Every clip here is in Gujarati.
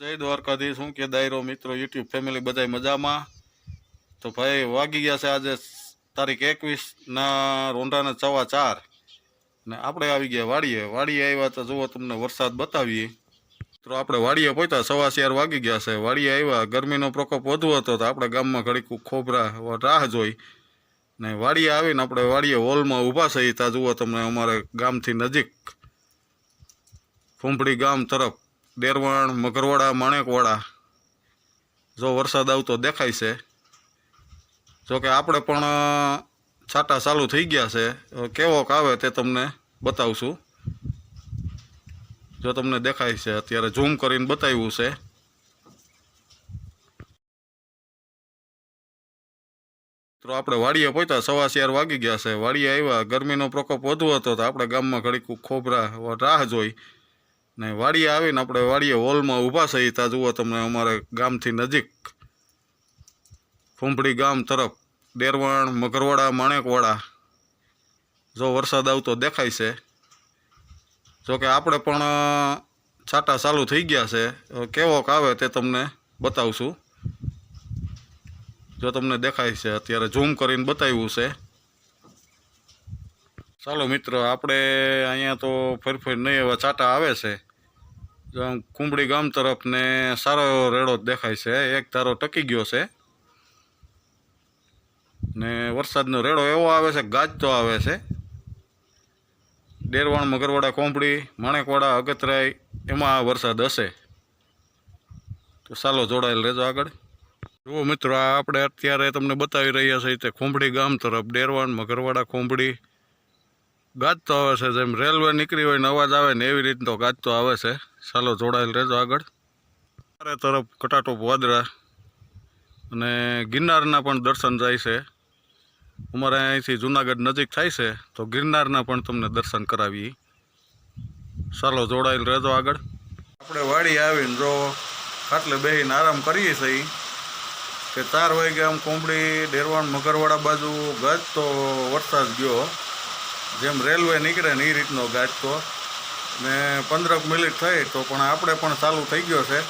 જય દ્વારકાધીશ. શું કે દાયરો મિત્રો, યુટ્યુબ ફેમિલી બધાય મજામાં. તો ભાઈ વાગી ગયા છે આજે તારીખ એકવીસના રોંઢાના સવા ચાર. ને આપણે આવી ગયા વાડીએ. વાડીએ આવ્યા તો જુઓ તમને વરસાદ બતાવીએ. તો આપણે વાડીએ પહોંચ્યા, સવા ચાર વાગી ગયા છે. વાડીએ આવ્યા, ગરમીનો પ્રકોપ વધુ હતો તો આપણે ગામમાં ઘડીક ખોબરા, રાહ જોઈ. ને વાડીએ આવીને આપણે વાડીએ હોલમાં ઊભા છે ત્યાં જુઓ તમને અમારે ગામથી નજીક. ફૂંફળી ગામ તરફ. ડેરવાણ મગરવાડા, માણેકવાડા. જો વરસાદ આવતો દેખાય છે. જો કે આપણે પણ છાંટા ચાલુ થઈ ગયા છે. કેવોક આવે તે તમને બતાવશું. જો તમને દેખાય છે, અત્યારે ઝૂમ કરીને બતાવ્યું છે. તો આપણે વાડીએ પહોંચ્યા સવા ચાર વાગી ગયા છે. વાડીએ આવ્યા, ગરમીનો પ્રકોપ વધુ હતો તો આપણે ગામમાં ઘડીક ખોબરા રાહ જોઈ. ને વાડીએ આવીને આપણે વાડીએ હોલમાં ઊભા છે ત્યાં જુઓ તમને અમારે ગામથી નજીક. ફૂંફડી ગામ તરફ ડેરવાણ મગરવાડા, માણેકવાડા. જો વરસાદ આવતો દેખાય છે. જોકે આપણે પણ છાંટા ચાલુ થઈ ગયા છે. કેવોક આવે તે તમને બતાવશું. જો તમને દેખાય છે, અત્યારે ઝૂમ કરીને બતાવ્યું છે. ચાલો મિત્રો, આપણે અહીંયા તો ફરી ફરી નહીં એવા છાંટા આવે છે. કુંબડી ગામ તરફ ને સારો એવો રેડો દેખાય છે. એક ધારો ટકી ગયો છે. ને વરસાદનો રેડો એવો આવે છે, ગાજતો આવે છે. ડેરવાણ, મગરવાડા કોંપડી માણેકવાડા, અગતરાય, એમાં આ વરસાદ હશે. તો ચાલો જોડાયેલ રહેજો આગળ. જુઓ મિત્રો આપણે અત્યારે તમને બતાવી રહ્યા છીએ તે ખોંભડી ગામ તરફ ડેરવાણ, મગરવાડા ખોંભડી ગાજતો આવે છે, જેમ રેલવે નીકળી હોય ને અવાજ આવે ને એવી રીતનો ગાજતો આવે છે. ચાલો જોડાયેલ રહેજો આગળ. ચારે તરફ કટાટોપ વાદળા અને ગિરનારના પણ દર્શન જાય છે. અમારે અહીંથી જુનાગઢ નજીક થાય છે, તો ગિરનારના પણ તમને દર્શન કરાવીએ. ચાલો જોડાયેલ રહેજો આગળ. આપણે વાડી આવીને જો ખાટલે બેહીને આરામ કરીએ છીએ કે ચાર વાગે આમ કોંબડી, ડેરવાણ મગરવાડા બાજુ ગાજતો વરસાદ ગયો. જેમ રેલવે નીકળે ને એ રીતનો ગાજતો. ને પંદરક મિનિટ થઈ તો પણ આપણે પણ ચાલુ થઈ ગયો છે.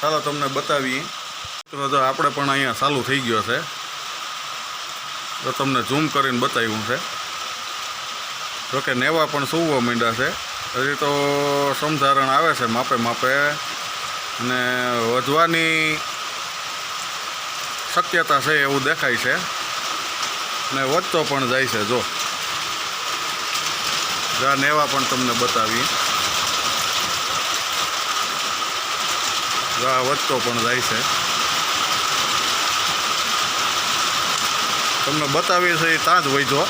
ચાલો તમને બતાવીએ. જો આપણે પણ અહીંયા ચાલુ થઈ ગયો છે. તો તમને ઝૂમ કરીને બતાવ્યું છે. જોકે નેવા પણ સુવવા માંડ્યા છે. હજી તો સમધારણ આવે છે માપે માપે. અને વધવાની શક્યતા છે એવું દેખાય છે. ને વધતો પણ જાય છે, જો. જા નેવા પણ તમને બતાવી જા વધતો પણ જાય છે. તમને બતાવીએ છે એ ત્યાં જ વૈધો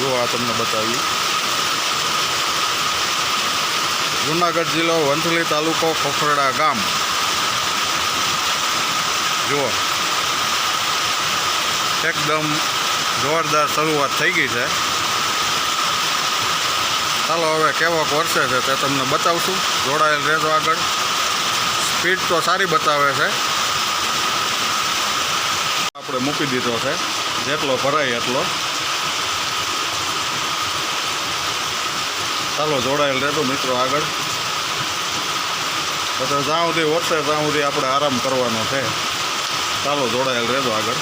જો આ તમને બતાવી જુનાગઢ જિલ્લો વંથલી તાલુકો ખોખરડા ગામ. જુઓ. એકદમ જોરદાર શરૂઆત થઈ ગઈ છે. ચાલો હવે કેવોક વરસે છે તે તમને બતાવશું. જોડાયેલ રહેજો આગળ. સ્પીડ તો સારી બતાવે છે. આપણે મૂકી દીધો છે. જેટલો ભરાય એટલો. ચાલો જોડાયેલ રહેજો મિત્રો આગળ. તો જ્યાં સુધી વરસે ત્યાં સુધી આપણે આરામ કરવાનો છે. ચાલો, જોડાયેલ રહેજો આગળ.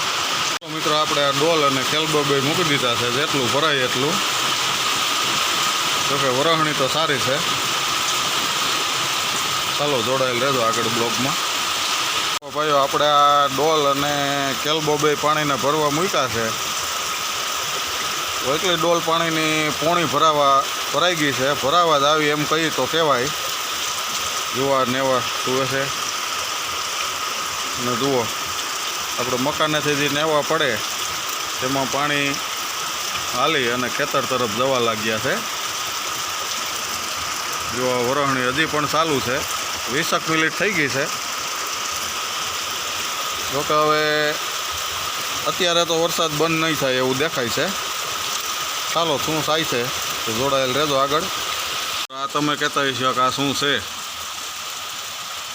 મિત્રો, આપણે આ ડોલ અને કેલ્બો બે મૂકી દીધા છે. જેટલું ભરાય એટલું. જોકે વરહણી તો સારી છે. ચાલો જોડાયેલ રહેજો આગળ બ્લોકમાં. તો ભાઈઓ, આપણે આ ડોલ અને કેલબો બે પાણીને ભરવા મૂક્યા છે. તો એટલી ડોલ પાણીની પોણી ભરાવા, ભરાઈ ગઈ છે. ભરાવા જ આવી એમ કહી તો કહેવાય. જુવા નેવા સુવે છે. ને જુઓ, આપણે મકાનેથી જે નેવા પડે, તેમાં પાણી હાલી અને ખેતર તરફ જવા લાગ્યા છે. જો વરહણી હજી પણ ચાલુ છે. વીસક મિનિટ થઈ ગઈ છે. જોકે હવે અત્યારે તો વરસાદ બંધ નહીં થાય એવું દેખાય છે. ચાલો, શું થાય છે? તો જોડાયેલ રહેજો આગળ. આ તમે કહેતા હશો કે આ શું છે?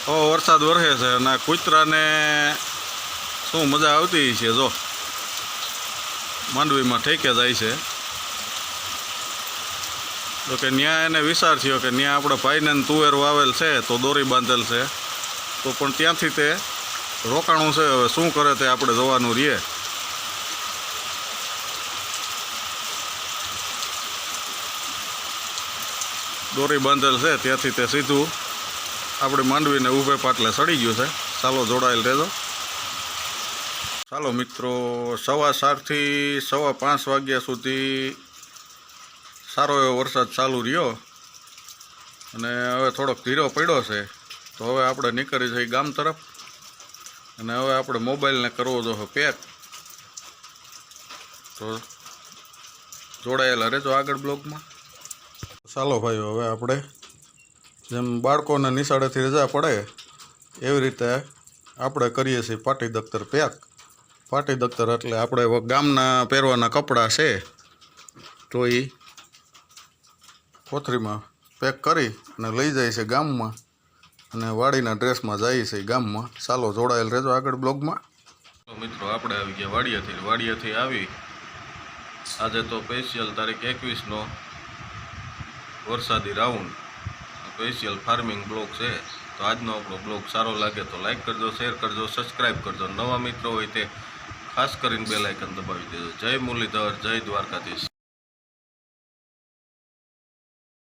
ઓ, વરસાદ વરસે છે અને કૂતરાને શું મજા આવતી છે જો, માંડવીમાં ઠેકે જાય છે. તો કે ત્યાં એને વિચાર થયો કે ત્યાં આપણે ભાઈને તુવેર વાવેલ છે, તો દોરી બાંધેલ છે. તો પણ ત્યાંથી તે રોકાણું છે, હવે શું કરે તે આપણે જોવાનું રહીએ દોરી બાંધેલ છે, ત્યાંથી તે સીધું આપણે માંડવીને ઊભે પાટલે સડી ગયું છે. ચાલો જોડાયેલ રહેજો. ચાલો મિત્રો, સવા સાતથી સવા પાંચ વાગ્યા સુધી સારો એવો વરસાદ ચાલુ રહ્યો અને હવે થોડોક ધીરો પડ્યો છે, તો હવે આપણે નીકળી જઈએ ગામ તરફ અને હવે આપણે મોબાઈલને કરવો જો પેક. તો જોડાયેલા રહેજો આગળ બ્લોગમાં. ચાલો ભાઈઓ, હવે આપણે જેમ બાળકોને નિશાળેથી રજા પડે, એવી રીતે આપણે કરીએ છીએ પાટી દફતર પેક. પાટી દફતર એટલે આપણે ગામના પહેરવાના કપડાં છે, તો એ કોથરીમાં પેક કરી અને લઈ જાય છે ગામમાં. અને વાડીના ડ્રેસમાં જાય છે ગામમાં. ચાલો જોડાયેલ રહેજો આગળ બ્લોગમાં. મિત્રો, આપણે આવી ગયા વાડિયાથી. વાડિયાથી આવી. આજે તો સ્પેશિયલ તારીખ એકવીસનો વરસાદી રાઉન્ડ. સ્પેશિયલ ફાર્મિંગ બ્લોગ છે. તો આજનો આપણો બ્લોગ સારો લાગે તો લાઇક કરજો શેર કરજો સબસ્ક્રાઈબ કરજો. નવા મિત્રો હોય તે ખાસ કરીને બે લાઇકન દબાવી દેજો. જય મુરલીધર, જય દ્વારકાધીશ.